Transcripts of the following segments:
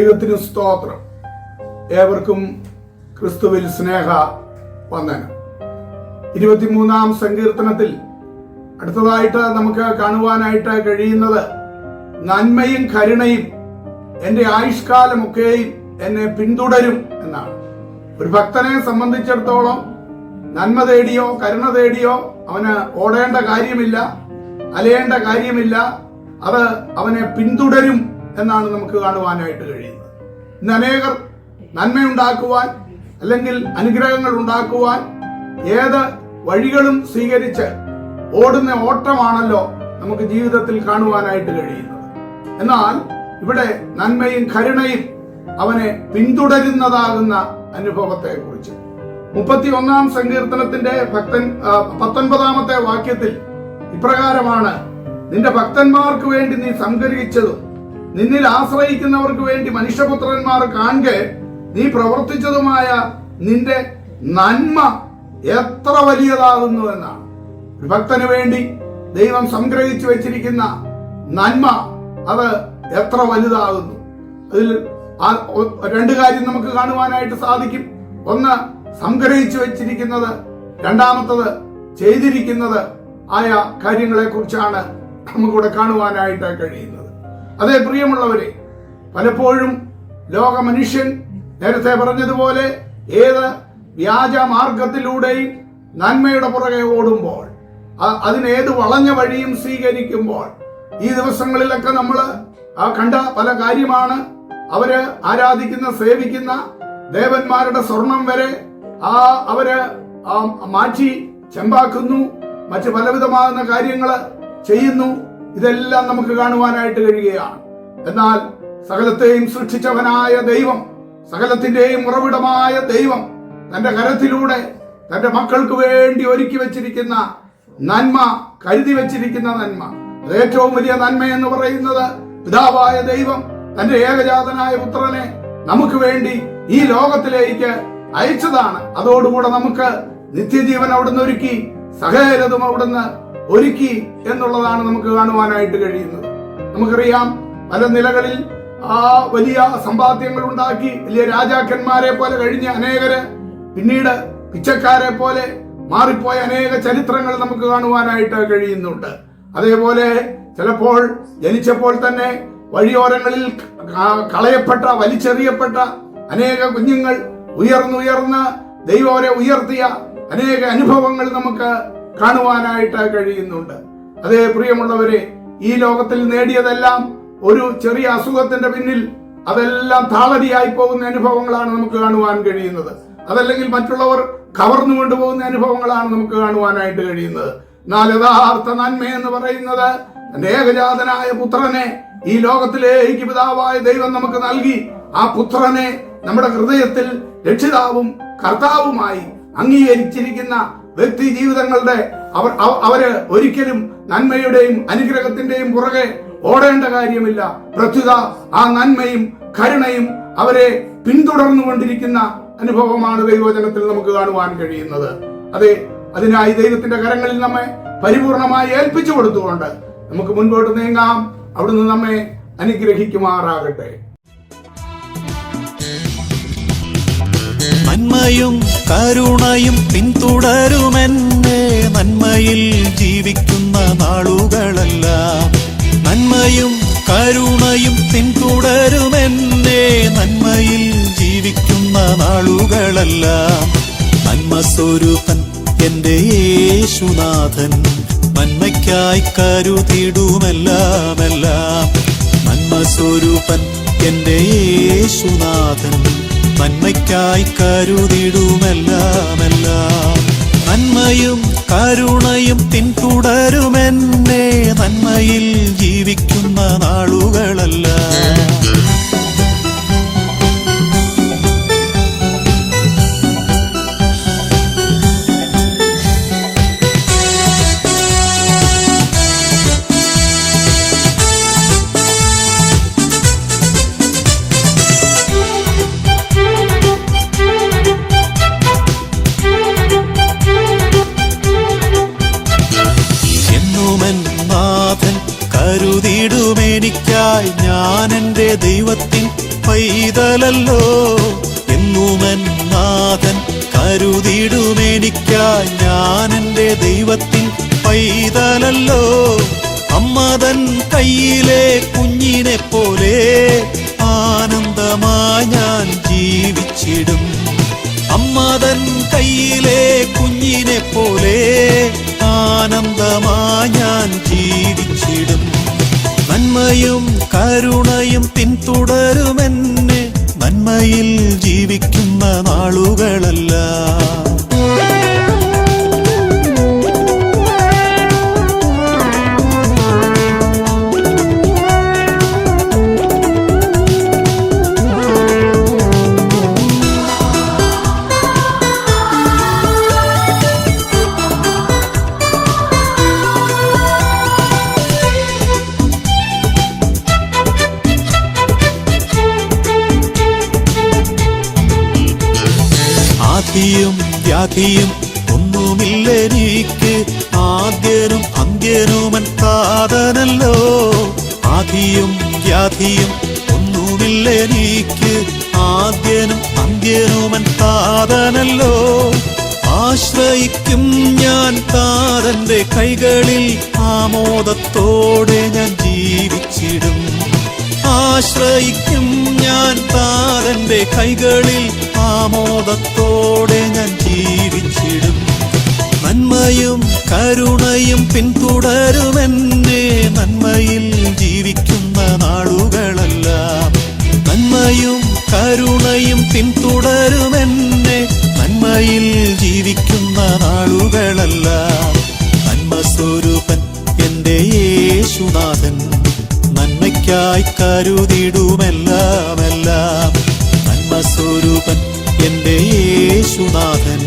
ദൈവത്തിന് സ്തോത്രം. ഏവർക്കും ക്രിസ്തുവിൽ സ്നേഹ വന്ദനം. ഇരുപത്തിമൂന്നാം സങ്കീർത്തനത്തിൽ അടുത്തതായിട്ട് നമുക്ക് കാണുവാനായിട്ട് കഴിയുന്നത് നന്മയും കരുണയും എന്റെ ആയുഷ്കാലമൊക്കെയും എന്നെ പിന്തുടരും എന്നാണ്. ഒരു ഭക്തനെ സംബന്ധിച്ചിടത്തോളം നന്മ തേടിയോ കരുണ തേടിയോ അവന് ഓടേണ്ട കാര്യമില്ല അലയേണ്ട കാര്യമില്ല. അത് അവനെ പിന്തുടരും എന്നാണ് നമുക്ക് കാണുവാനായിട്ട് കഴിയുന്നത്. ഇന്ന് അനേകർ നന്മയുണ്ടാക്കുവാൻ അല്ലെങ്കിൽ അനുഗ്രഹങ്ങൾ ഉണ്ടാക്കുവാൻ ഏത് വഴികളും സ്വീകരിച്ച് ഓടുന്ന ഓട്ടമാണല്ലോ നമുക്ക് ജീവിതത്തിൽ കാണുവാനായിട്ട് കഴിയുന്നത്. എന്നാൽ ഇവിടെ നന്മയും കരുണയും അവനെ പിന്തുടരുന്നതാകുന്ന അനുഭവത്തെ കുറിച്ച് മുപ്പത്തി ഒന്നാം സങ്കീർത്തനത്തിന്റെ ഭക്തൻ പത്തൊൻപതാമത്തെ വാക്യത്തിൽ ഇപ്രകാരമാണ് നിന്റെ ഭക്തന്മാർക്ക് വേണ്ടി നീ സംഗ്രഹിച്ചതും നിന്നിൽ ആശ്രയിക്കുന്നവർക്ക് വേണ്ടി മനുഷ്യപുത്രന്മാർ കാണെ നീ പ്രവർത്തിച്ചതുമായ നിന്റെ നന്മ എത്ര വലിയതാകുന്നു എന്നാണ്. ഒരു ഭക്തന് വേണ്ടി ദൈവം സംഗ്രഹിച്ചു വെച്ചിരിക്കുന്ന നന്മ അത് എത്ര വലുതാകുന്നു. അതിൽ രണ്ട് കാര്യം നമുക്ക് കാണുവാനായിട്ട് സാധിക്കും. ഒന്ന് സംഗ്രഹിച്ചു വെച്ചിരിക്കുന്നത്. രണ്ടാമത്തത് ചെയ്തിരിക്കുന്നത് ആയ കാര്യങ്ങളെ കുറിച്ചാണ് നമുക്കിവിടെ കാണുവാനായിട്ട് കഴിയുന്നത്. അതേ പ്രിയമുള്ളവരെ പലപ്പോഴും ലോക മനുഷ്യൻ നേരത്തെ പറഞ്ഞതുപോലെ ഏത് വ്യാജ മാർഗത്തിലൂടെയും നന്മയുടെ പുറകെ ഓടുമ്പോൾ അതിനേത് വളഞ്ഞ വഴിയും സ്വീകരിക്കുമ്പോൾ ഈ ദിവസങ്ങളിലൊക്കെ നമ്മൾ കണ്ട പല കാര്യമാണ്. അവർ ആരാധിക്കുന്ന സേവിക്കുന്ന ദേവന്മാരുടെ സ്വർണം വരെ ആ അവർ മാറ്റി ചെമ്പാക്കുന്നു. മറ്റ് പലവിധമാകുന്ന കാര്യങ്ങൾ ചെയ്യുന്നു. ഇതെല്ലാം നമുക്ക് കാണുവാനായിട്ട് കഴിയുകയാണ്. എന്നാൽ സകലത്തെയും സൃഷ്ടിച്ചവനായ ദൈവം സകലത്തിന്റെയും ഉറവിടമായ ദൈവം തന്റെ കരത്തിലൂടെ തന്റെ മക്കൾക്ക് വേണ്ടി ഒരുക്കി വെച്ചിരിക്കുന്ന നന്മ കരുതി വെച്ചിരിക്കുന്ന നന്മ. ഏറ്റവും വലിയ നന്മ എന്ന് പറയുന്നത് പിതാവായ ദൈവം തന്റെ ഏകജാതനായ പുത്രനെ നമുക്ക് വേണ്ടി ഈ ലോകത്തിലേക്ക് അയച്ചതാണ്. അതോടുകൂടെ നമുക്ക് നിത്യജീവൻ അവിടുന്ന് ഒരുക്കി സകലതും അവിടുന്ന് ഒരുക്കി എന്നുള്ളതാണ് നമുക്ക് കാണുവാനായിട്ട് കഴിയുന്നത്. നമുക്കറിയാം പല നിലകളിൽ ആ വലിയ സമ്പാദ്യങ്ങൾ ഉണ്ടാക്കി വലിയ രാജാക്കന്മാരെ പോലെ കഴിഞ്ഞ അനേകര് പിന്നീട് പിച്ചക്കാരെ പോലെ മാറിപ്പോയ അനേക ചരിത്രങ്ങൾ നമുക്ക് കാണുവാനായിട്ട് കഴിയുന്നുണ്ട്. അതേപോലെ ചിലപ്പോൾ ജനിച്ചപ്പോൾ തന്നെ വഴിയോരങ്ങളിൽ കളയപ്പെട്ട വലിച്ചെറിയപ്പെട്ട അനേക കുഞ്ഞുങ്ങൾ ഉയർന്നുയർന്ന് ദൈവവരെ ഉയർത്തിയ അനേക അനുഭവങ്ങൾ നമുക്ക് കാണുവാനായിട്ട് കഴിയുന്നുണ്ട്. അതേ പ്രിയമുള്ളവരെ ഈ ലോകത്തിൽ നേടിയതെല്ലാം ഒരു ചെറിയ അസുഖത്തിന്റെ പിന്നിൽ അതെല്ലാം താളടിയായി പോകുന്ന അനുഭവങ്ങളാണ് നമുക്ക് കാണുവാൻ കഴിയുന്നത്. അതല്ലെങ്കിൽ മറ്റുള്ളവർ കവർന്നു കൊണ്ടുപോകുന്ന അനുഭവങ്ങളാണ് നമുക്ക് കാണുവാനായിട്ട് കഴിയുന്നത്. എന്നാൽ യഥാർത്ഥ നന്മ എന്ന് പറയുന്നത് തന്റെ ഏകജാതനായ പുത്രനെ ഈ ലോകത്തിലേക്ക് പിതാവായ ദൈവം നമുക്ക് നൽകി. ആ പുത്രനെ നമ്മുടെ ഹൃദയത്തിൽ രക്ഷിതാവും കർത്താവുമായി അംഗീകരിച്ചിരിക്കുന്ന വ്യക്തി ജീവിതങ്ങളുടെ അവർ അവ- അവർ ഒരിക്കലും നന്മയുടെയും അനുഗ്രഹത്തിന്റെയും പുറകെ ഓടേണ്ട കാര്യമില്ല. പ്രത്യുത ആ നന്മയും കരുണയും അവരെ പിന്തുടർന്നുകൊണ്ടിരിക്കുന്ന അനുഭവമാണ് ദൈവവചനത്തിൽ നമുക്ക് കാണുവാൻ കഴിയുന്നത്. അതെ അതിനായി ദൈവത്തിന്റെ കരങ്ങളിൽ നമ്മെ പരിപൂർണമായി ഏൽപ്പിച്ചു കൊടുത്തുകൊണ്ട് നമുക്ക് മുൻപോട്ട് നീങ്ങാം. അവിടുന്ന് നമ്മെ അനുഗ്രഹിക്കുമാറാകട്ടെ. നന്മയും കരുണയും പിന്തുടരുമെന്നെ നന്മയിൽ ജീവിക്കുന്ന നാളുകളെല്ലാം. നന്മയും കരുണയും പിന്തുടരുമെന്നെ നന്മയിൽ ജീവിക്കുന്ന നാളുകളെല്ലാം. നന്മ സ്വരൂപൻ എന്റെ യേശുനാഥൻ നന്മയ്ക്കായി കരുതിടുമെല്ലാമെല്ലാം. നന്മ സ്വരൂപൻ എന്റെ യേശുനാഥൻ നന്മയ്ക്കായി കരുതിടുമെല്ലാമെല്ലാം. നന്മയും കരുണയും പിന്തുടരുമെന്നെ. നന്മയിൽ ജീവിക്കുന്ന നാളുകളെല്ലാം. എന്നുമൻ നാഥൻ കരുതിടുമെനിക്കായി ഞാൻ എന്റെ ദൈവത്തിൻ പൈതലല്ലോ. അമ്മതൻ കയ്യിലെ കുഞ്ഞിനെ പോലെ ആനന്ദമായി ഞാൻ ജീവിച്ചിടും. അമ്മതൻ കയ്യിലെ കുഞ്ഞിനെ പോലെ ആനന്ദമായി ഞാൻ ജീവിച്ചിടും. നന്മയും കരുണയും പിന്തുടരുമെന്നെ നന്മയിൽ ആദിയും വ്യാധിയും ഒന്നുമില്ലെനിക്ക് ആദ്യനും അന്ത്യനുമൻ താതനല്ലോ ആദിയും വ്യാധിയും ഒന്നുമില്ലെനിക്ക് ആദ്യനും അന്ത്യനുമൻ താതനല്ലോ ആശ്രയിക്കും ഞാൻ താതന്റെ കൈകളിൽ ആമോദത്തോടെ ഞാൻ ജീവിച്ചിടും. ആശ്രയിക്കും ഞാൻ താതന്റെ കൈകളിൽ ആമോദത്തോടെ ഞാൻ ജീവിച്ചിടും. നന്മയും കരുണയും പിന്തുടരുമെന്നെ നന്മയിൽ ജീവിക്കുന്ന നാളുകളെല്ലാം. നന്മയും കരുണയും പിന്തുടരുമെന്നെ നന്മയിൽ ജീവിക്കുന്ന നാളുകളെല്ലാം. നന്മസ്വരൂപൻ എന്റെ യേശുനാഥൻ നന്മയ്ക്കായി കരുതിടുമെല്ലാം നന്മസ്വരൂപൻ എന്റെ യേശുനാഥൻ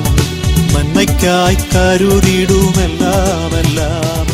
നന്മയ്ക്കായി കരുതിടുമെല്ലാം എല്ലാം